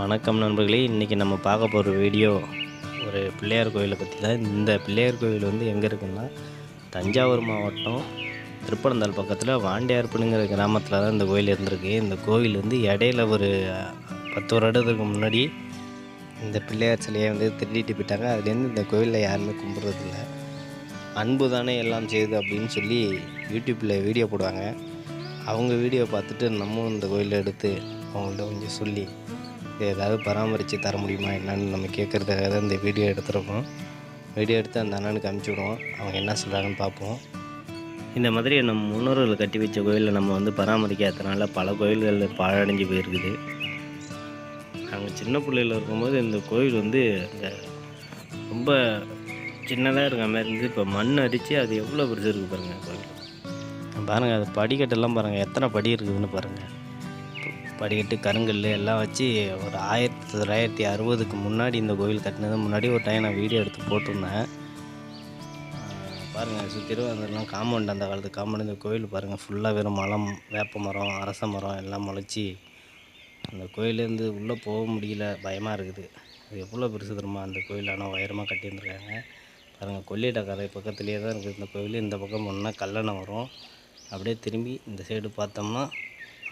வணக்கம் நண்பர்களே. இன்றைக்கி நம்ம பார்க்க போகிற வீடியோ ஒரு பிள்ளையார் கோயிலை பற்றி தான். இந்த பிள்ளையார் கோயில் வந்து எங்கே இருக்குன்னா தஞ்சாவூர் மாவட்டம் திருப்பனந்தாள் பக்கத்தில் வாண்டியார்புனுங்கிற கிராமத்தில் தான் இந்த கோயில் இருந்திருக்கு. இந்த கோயில் வந்து இடையில ஒரு பத்து வருடத்துக்கு முன்னாடி இந்த பிள்ளையார் சிலையை வந்து திருடிட்டு போயிட்டாங்க. அதுலேருந்து இந்த கோயிலில் யாருமே கும்பிட்றதில்ல அன்பு தானே எல்லாம் செய்யுது அப்படின்னு சொல்லி யூடியூப்பில் வீடியோ போடுவாங்க. அவங்க வீடியோ பார்த்துட்டு நம்மளும் இந்த கோயிலை எடுத்து அவங்கள்ட்ட கொஞ்சம் சொல்லி இது ஏதாவது பராமரித்து தர முடியுமா என்னன்னு நம்ம கேட்குறதுக்காக தான் இந்த வீடியோ எடுத்துருக்கோம். வீடியோ எடுத்து அந்த அண்ணனுக்கு அனுப்பிச்சி விடுவோம். அவங்க என்ன சொல்கிறாங்கன்னு பார்ப்போம். இந்த மாதிரி நம்ம முன்னோர்கள் கட்டி வச்ச கோயிலை நம்ம வந்து பராமரிக்காதனால பல கோயில்கள் பாழடைஞ்சு போயிருக்குது. நாங்கள் சின்ன பிள்ளையில இருக்கும்போது இந்த கோயில் வந்து இந்த ரொம்ப சின்னதாக இருக்க மாதிரி இருந்து இப்போ மண் அடித்து அது எவ்வளோ பெருசு இருக்குது பாருங்கள் கோயில். பாருங்கள் அது படிக்கட்டெல்லாம் பாருங்கள் எத்தனை படி இருக்குதுன்னு பாருங்கள் படிக்கட்டு கருங்கல் எல்லாம் வச்சு ஒரு ஆயிரத்தி தொள்ளாயிரத்தி அறுபதுக்கு முன்னாடி இந்த கோயில் கட்டினது. முன்னாடி ஒரு டைம் நான் வீடியோ எடுத்து போட்டிருந்தேன். பாருங்கள் சுற்றிலும் அதெல்லாம் காம்பவுண்ட் அந்த காலத்து காம்பவுண்ட் இந்த கோயில் பாருங்கள் ஃபுல்லாக வெறும் மலம் வேப்ப மரம் அரச மரம் எல்லாம் முளைச்சி அந்த கோயிலேருந்து உள்ளே போக முடியல. பயமாக இருக்குது. அது எவ்வளோ பெருசு தெரியுமா? அந்த கோயில் ஆனால் உயரமாக கட்டியிருந்துருக்காங்க. பாருங்கள் கொள்ளிடக்கரை பக்கத்துலேயே தான் இருக்குது. இந்த கோயில் இந்த பக்கம் ஒன்றா கல்லணை வரும். அப்படியே திரும்பி இந்த சைடு பார்த்தோம்னா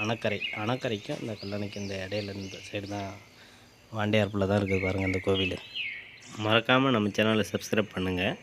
அணக்கரை. அணக்கரைக்கும் இந்த கல்லணைக்கும் இந்த இடையில இந்த சைடு தான் வாண்டியார்பில் தான் இருக்குது பாருங்கள் இந்த கோவில். மறக்காமல் நம்ம சேனலை சப்ஸ்கிரைப் பண்ணுங்கள்